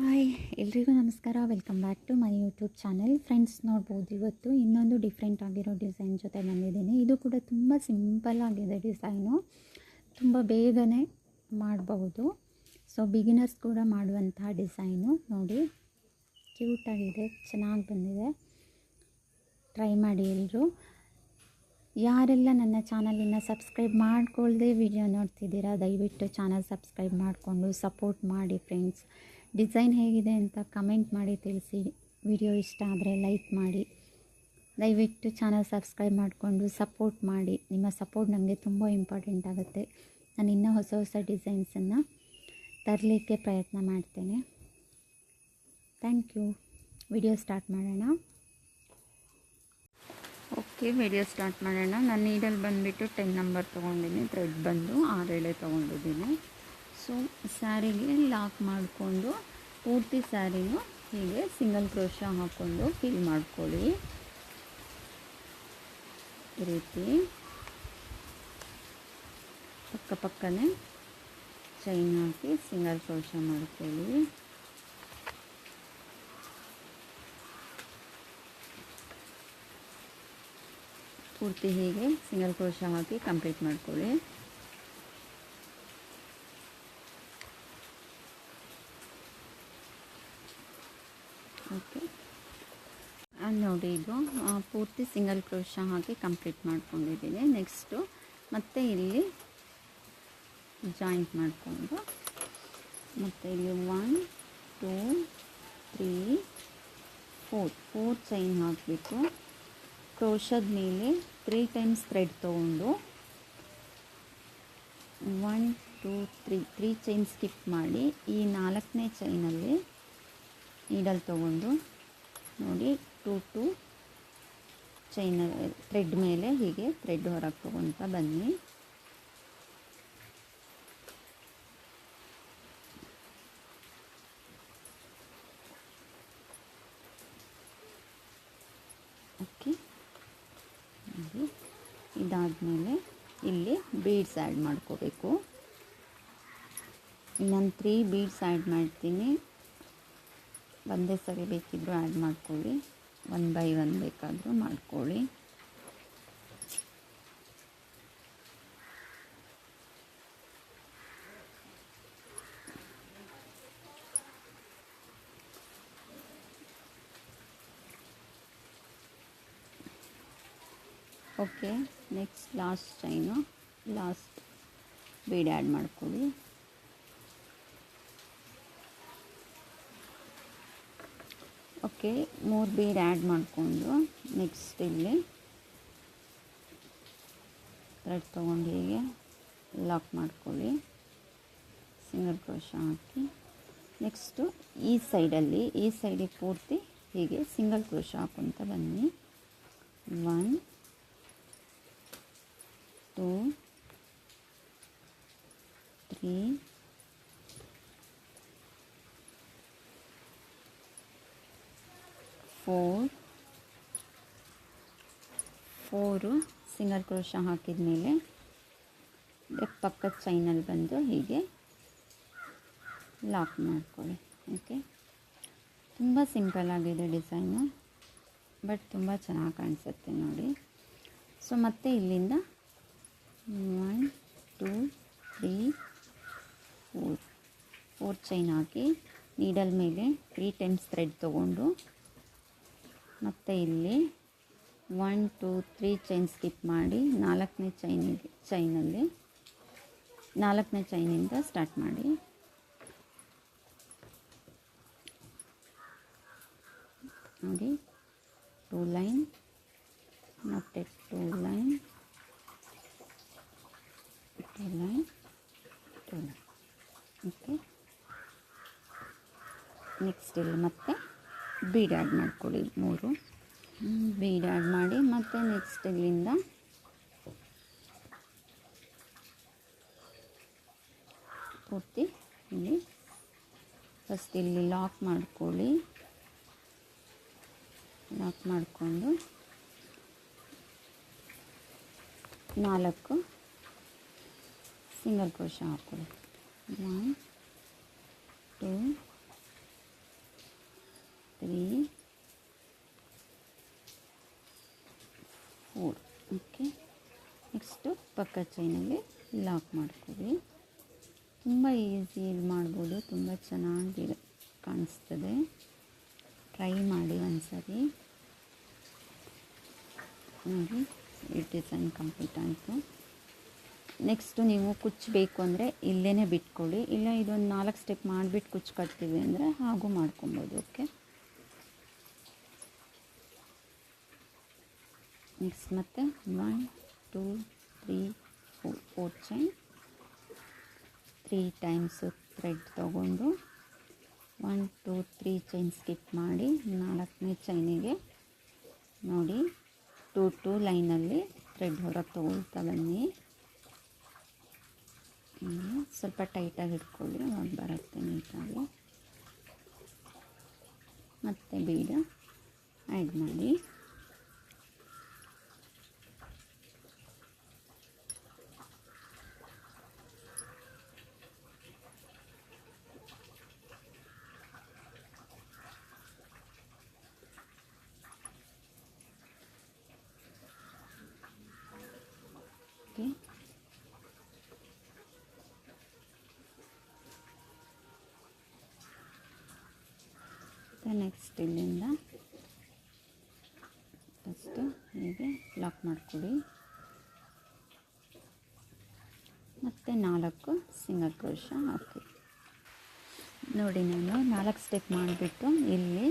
Hi, ಎಲ್ರಿಗೂ ನಮಸ್ಕಾರ. Welcome back to my YouTube channel friends ನೋಡ್ಬೋದು, ಇವತ್ತು ಇನ್ನೊಂದು ಡಿಫ್ರೆಂಟ್ ಆಗಿರೋ ಡಿಸೈನ್ ಜೊತೆ ಬಂದಿದ್ದೀನಿ. ಇದು ಕೂಡ ತುಂಬ ಸಿಂಪಲ್ ಆಗಿದೆ ಡಿಸೈನು ತುಂಬ ಬೇಗನೆ ಮಾಡಬಹುದು ಸೊ ಬಿಗಿನರ್ಸ್ ಕೂಡ ಮಾಡುವಂತಹ ಡಿಸೈನು ನೋಡಿ ಕ್ಯೂಟಾಗಿದೆ ಚೆನ್ನಾಗಿ ಬಂದಿದೆ. ಟ್ರೈ ಮಾಡಿ ಎಲ್ಲರೂ ಯಾರೆಲ್ಲ ನನ್ನ ಚಾನಲನ್ನು ಸಬ್ಸ್ಕ್ರೈಬ್ ಮಾಡ್ಕೊಳ್ಳದೆ ವಿಡಿಯೋ ನೋಡ್ತಿದ್ದೀರಾ, ದಯವಿಟ್ಟು ಚಾನಲ್ ಸಬ್ಸ್ಕ್ರೈಬ್ ಮಾಡಿಕೊಂಡು ಸಪೋರ್ಟ್ ಮಾಡಿ ಫ್ರೆಂಡ್ಸ್ ಡಿಸೈನ್ ಹೇಗಿದೆ ಅಂತ ಕಮೆಂಟ್ ಮಾಡಿ ತಿಳಿಸಿ. ವಿಡಿಯೋ ಇಷ್ಟ ಆದರೆ ಲೈಕ್ ಮಾಡಿ. ದಯವಿಟ್ಟು ಚಾನಲ್ ಸಬ್ಸ್ಕ್ರೈಬ್ ಮಾಡಿಕೊಂಡು ಸಪೋರ್ಟ್ ಮಾಡಿ. ನಿಮ್ಮ ಸಪೋರ್ಟ್ ನನಗೆ ತುಂಬ ಇಂಪಾರ್ಟೆಂಟ್ ಆಗುತ್ತೆ. ನಾನು ಇನ್ನೂ ಹೊಸ ಹೊಸ ಡಿಸೈನ್ಸನ್ನು ತರಲಿಕ್ಕೆ ಪ್ರಯತ್ನ ಮಾಡ್ತೇನೆ. Thank you. ವಿಡಿಯೋ ಸ್ಟಾರ್ಟ್ ಮಾಡೋಣ. ಓಕೆ, ವಿಡಿಯೋ ಸ್ಟಾರ್ಟ್ ಮಾಡೋಣ. ನಾನು ನೀಡಲ್ಲಿ ಬಂದುಬಿಟ್ಟು ಟೆನ್ ನಂಬರ್ ತೊಗೊಂಡಿದ್ದೀನಿ ಥ್ರೆಡ್ ಬಂದು ಆರೇಳೆ ತೊಗೊಂಡಿದ್ದೀನಿ. ಸೊ ಸ್ಯಾರಿಗೆ ಲಾಕ್ ಮಾಡಿಕೊಂಡು, ಪೂರ್ತಿ ಸ್ಯಾರಿನೂ ಹೀಗೆ ಸಿಂಗಲ್ ಕ್ರೋಶ ಹಾಕ್ಕೊಂಡು ಫಿಲ್ ಮಾಡ್ಕೊಳ್ಳಿ. ಈ ರೀತಿ. ಪಕ್ಕ ಪಕ್ಕನೇ ಚೈನ್ ಹಾಕಿ ಸಿಂಗಲ್ ಕ್ರೋಶ ಮಾಡ್ಕೊಳ್ಳಿ. ಪೂರ್ತಿ ಹೀಗೆ ಸಿಂಗಲ್ ಕ್ರೋಶ ಹಾಕಿ ಕಂಪ್ಲೀಟ್ ಮಾಡ್ಕೊಳ್ಳಿ. ಓಕೆ. ನೋಡಿ ಇದು ಪೂರ್ತಿ ಸಿಂಗಲ್ ಕ್ರೋಶ ಹಾಕಿ ಕಂಪ್ಲೀಟ್ ಮಾಡ್ಕೊಂಡಿದ್ದೀನಿ. ನೆಕ್ಸ್ಟು ಮತ್ತೆ ಇಲ್ಲಿ ಜಾಯಿಂಟ್ ಮಾಡಿಕೊಂಡು, ಮತ್ತು ಇಲ್ಲಿ one two three four four chain ಹಾಕಬೇಕು ಕ್ರೋಶದ ಮೇಲೆ ತ್ರೀ ಟೈಮ್ಸ್ ಥ್ರೆಡ್ ತೊಗೊಂಡು one two three three chain skip ಮಾಡಿ, ಈ ನಾಲ್ಕನೇ ಚೈನಲ್ಲಿ ನೀಡಲ್ ತೊಗೊಂಡು ನೋಡಿ ಟೂ ಟು ಚೈನ ಥ್ರೆಡ್ ಮೇಲೆ ಹೀಗೆ ಥ್ರೆಡ್ ಹೊರಗೆ ತೊಗೊಂತ ಬನ್ನಿ. ಓಕೆ ಇದಾದಮೇಲೆ ಇಲ್ಲಿ ಬೀಡ್ಸ್ ಆ್ಯಡ್ ಮಾಡ್ಕೋಬೇಕು. ನಾನು ತ್ರೀ ಬೀಡ್ಸ್ ಆ್ಯಡ್ ಮಾಡ್ತೀನಿ. ಒಂದೇ ಸರಿ ಬೇಕಿದ್ದರೂ ಆ್ಯಡ್ ಮಾಡ್ಕೊಳ್ಳಿ. ಒನ್ ಬೈ ಒನ್ ಬೇಕಾದರೂ ಮಾಡ್ಕೊಳ್ಳಿ. Okay next last chain last bead add ಮಾಡ್ಕೊಳ್ಳಿ. ಓಕೆ ಮೂರು ಬೀಡ್ ಆ್ಯಡ್ ಮಾಡಿಕೊಂಡು ನೆಕ್ಸ್ಟ್ ಇಲ್ಲಿ ಥ್ರೆಡ್ ತೊಗೊಂಡು ಹೀಗೆ ಲಾಕ್ ಮಾಡ್ಕೊಳ್ಳಿ. ಸಿಂಗಲ್ ಕ್ರೋಶ ಹಾಕಿ. ನೆಕ್ಸ್ಟು ಈ ಸೈಡಲ್ಲಿ, ಈ ಸೈಡಿಗೆ ಪೂರ್ತಿ ಹೀಗೆ ಸಿಂಗಲ್ ಕ್ರೋಶ ಹಾಕೊತ ಬನ್ನಿ. One two three four four single crochet ಹಾಕಿದ ಮೇಲೆ ಪಕ್ಕದ ಚೈನಲ್ಲಿ ಬಂದು ಹೀಗೆ ಲಾಕ್ ಮಾಡ್ಕೊಳ್ಳಿ. ಓಕೆ ತುಂಬ ಸಿಂಪಲ್ ಆಗಿದೆ ಡಿಸೈನು ಬಟ್ ತುಂಬ ಚೆನ್ನಾಗಿ ಕಾಣಿಸುತ್ತೆ ನೋಡಿ. ಸೊ ಮತ್ತೆ ಇಲ್ಲಿಂದ one two three four four chain ಹಾಕಿ ನೀಡಲ್ ಮೇಲೆ ತ್ರೀ ಟೈಮ್ಸ್ ಥ್ರೆಡ್ ತೊಗೊಂಡು ಮತ್ತು ಇಲ್ಲಿ one two three chain skip ಮಾಡಿ ನಾಲ್ಕನೇ ಚೈನಿಗೆ ಚೈನಲ್ಲಿ ನಾಲ್ಕನೇ ಚೈನಿಂದ ಸ್ಟಾರ್ಟ್ ಮಾಡಿ. ನೋಡಿ ಟೂ ಲೈನ್ ಮತ್ತು two line two line two line okay next ಇಲ್ಲಿ ಮತ್ತೆ ಬೀಡ್ ಆ್ಯಡ್ ಮಾಡ್ಕೊಳ್ಳಿ ಮೂರು. ಬೀಡ್ ಆ್ಯಡ್ ಮಾಡಿ ಮತ್ತು ನೆಕ್ಸ್ಟ್ ಇಲ್ಲಿಂದ ಪೂರ್ತಿ ಇಲ್ಲಿ ಫಸ್ಟ್ ಇಲ್ಲಿ ಲಾಕ್ ಮಾಡ್ಕೊಳ್ಳಿ. ಲಾಕ್ ಮಾಡಿಕೊಂಡು ನಾಲ್ಕು ಸಿಂಗಲ್ ಕ್ರೋಶ ಹಾಕೊಳ್ಳಿ one two three four okay next ಪಕ್ಕ ಚೈನಲ್ಲಿ ಲಾಕ್ ಮಾಡ್ಕೊಳ್ಳಿ. ತುಂಬ ಈಸಿ ಇದು ಮಾಡ್ಬೋದು. ತುಂಬ ಚೆನ್ನಾಗಿ ಕಾಣಿಸ್ತದೆ. ಟ್ರೈ ಮಾಡಿ ಒಂದ್ಸರಿ. ನೋಡಿ ಈ ಡಿಸೈನ್ ಕಂಪ್ಲೀಟ್ ಆಯಿತು. ನೆಕ್ಸ್ಟು ನೀವು ಕುಚ್ಚು ಬೇಕು ಅಂದರೆ ಇಲ್ಲೇ ಬಿಟ್ಕೊಳ್ಳಿ. ಇಲ್ಲ, ಇದೊಂದು ನಾಲ್ಕು ಸ್ಟೆಪ್ ಮಾಡಿಬಿಟ್ಟು ಕುಚ್ಚು ಕಟ್ತೀವಿ ಅಂದರೆ ಹಾಗೂ ಮಾಡ್ಕೊಬೋದು. ಓಕೆ ನೆಕ್ಸ್ಟ್ ಮತ್ತೆ one two three four four chain three times thread ತೊಗೊಂಡು one two three chain skip ಮಾಡಿ ನಾಲ್ಕನೇ ಚೈನಿಗೆ ನೋಡಿ ಟೂ ಟೂ ಲೈನಲ್ಲಿ ಥ್ರೆಡ್ ಹೊರಗೆ ತೊಗೊಳ್ತಾ ಬನ್ನಿ ಸ್ವಲ್ಪ ಟೈಟಾಗಿ ಇಟ್ಕೊಳ್ಳಿ ಅವಾಗ ಬರುತ್ತೆ ನೀಟಾಗಿ. ಮತ್ತು ಬೀಡ ಆ್ಯಡ್ ಮಾಡಿ. ಮತ್ತು ನೆಕ್ಸ್ಟ್ ಇಲ್ಲಿಂದ ಫಸ್ಟು ಹೀಗೆ ಲಾಕ್ ಮಾಡಿಕೊಡಿ. ಮತ್ತು ನಾಲ್ಕು ಸಿಂಗಲ್ ಕ್ರೋಶ ಹಾಕಿ. ನೋಡಿ ನಾನು ನಾಲ್ಕು ಸ್ಟೆಪ್ ಮಾಡಿಬಿಟ್ಟು ಇಲ್ಲಿ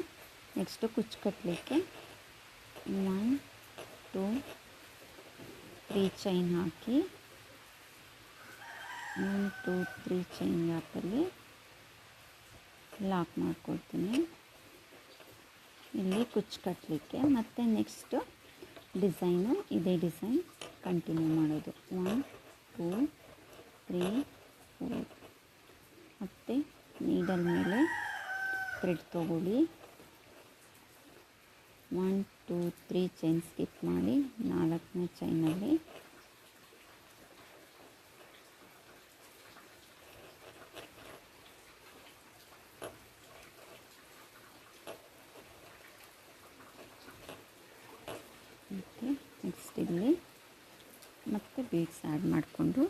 ನೆಕ್ಸ್ಟು ಕುಚ್ಚು ಕಟ್ಟಲಿಕ್ಕೆ ಒನ್ ಟೂ ತ್ರೀ ಚೈನ್ ಹಾಕಿ. ಒನ್ ಟೂ ತ್ರೀ ಚೈನ್ ಗ್ಯಾಪಲ್ಲಿ ಲಾಕ್ ಮಾಡ್ಕೊಳ್ತೀನಿ. ಇಲ್ಲಿ ಕುಚ್ಚು ಕಟ್ಟಲಿಕ್ಕೆ ಮತ್ತು ನೆಕ್ಸ್ಟು ಡಿಸೈನು ಇದೇ ಡಿಸೈನ್ ಕಂಟಿನ್ಯೂ ಮಾಡೋದು. ಒನ್ ಟೂ ತ್ರೀ ಫೋರ್ ಮತ್ತು ನೀಡಲ್ ಮೇಲೆ ಥ್ರೆಡ್ ತೊಗೊಳ್ಳಿ. One two three chain skip ಮಾಡಿ ನಾಲ್ಕನೇ ಚೈನಲ್ಲಿ ಮತ್ತು ಬೇಕ್ಸ್ ಮತ್ತು ಬೀಡ್ಸ್ ಆ್ಯಡ್ ಮಾಡಿಕೊಂಡು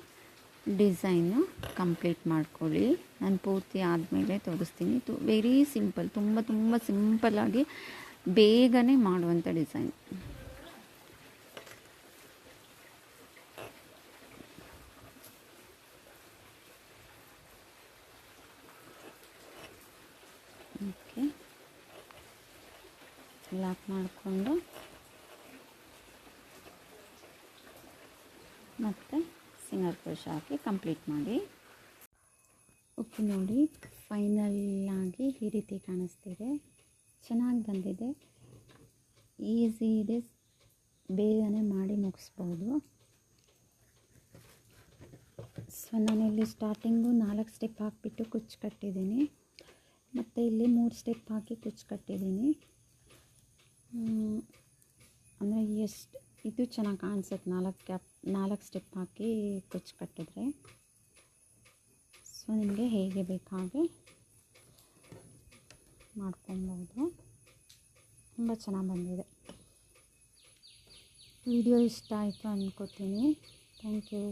ಡಿಸೈನು ಕಂಪ್ಲೀಟ್ ಮಾಡ್ಕೊಳ್ಳಿ. ನಾನು ಪೂರ್ತಿ ಆದಮೇಲೆ ತೋರಿಸ್ತೀನಿ. ತು ವೆರಿ ಸಿಂಪಲ್ ತುಂಬ ತುಂಬ ಸಿಂಪಲ್ಲಾಗಿ ಬೇಗನೆ ಮಾಡುವಂಥ ಡಿಸೈನ್ ಓಕೆ ಲಾಕ್ ಮಾಡಿಕೊಂಡು ಮತ್ತು ಸಿಂಗಲ್ ಕ್ರೋಶ ಹಾಕಿ ಕಂಪ್ಲೀಟ್ ಮಾಡಿ. ಉಪ್ಪು ನೋಡಿ ಫೈನಲ್ ಆಗಿ ಈ ರೀತಿ ಕಾಣಿಸ್ತಿದೆ. ಚೆನ್ನಾಗಿ ಬಂದಿದೆ. ಈಸಿ ಇದೆ. ಬೇಗನೆ ಮಾಡಿ ಮುಗಿಸ್ಬೋದು. ಸೊ, ನಾನಿಲ್ಲಿ ಸ್ಟಾರ್ಟಿಂಗು ನಾಲ್ಕು ಸ್ಟೆಪ್ ಹಾಕಿಬಿಟ್ಟು ಕುಚ್ಚು ಕಟ್ಟಿದ್ದೀನಿ. ಮತ್ತು ಇಲ್ಲಿ ಮೂರು ಸ್ಟೆಪ್ ಹಾಕಿ ಕುಚ್ಚು ಕಟ್ಟಿದ್ದೀನಿ. ಅಂದರೆ ಎಷ್ಟು ಇದು ಚೆನ್ನಾಗಿ ಕಾಣಿಸುತ್ತೆ. ನಾಲ್ಕು ಕ್ಯಾಪ್ ನಾಲ್ಕು ಸ್ಟೆಪ್ ಹಾಕಿ ಕುಚ್ಚು ಕಟ್ಟಿದ್ರೆ. ಸೊ ನಿಮಗೆ ಹೇಗೆ ಬೇಕಾಗಿ ಮಾಡ್ಕೊಬೋದು. ತುಂಬ ಚೆನ್ನಾಗಿ ಬಂದಿದೆ. ವಿಡಿಯೋ ಇಷ್ಟ ಆಯಿತು ಅಂದ್ಕೋತೀನಿ ಥ್ಯಾಂಕ್ ಯು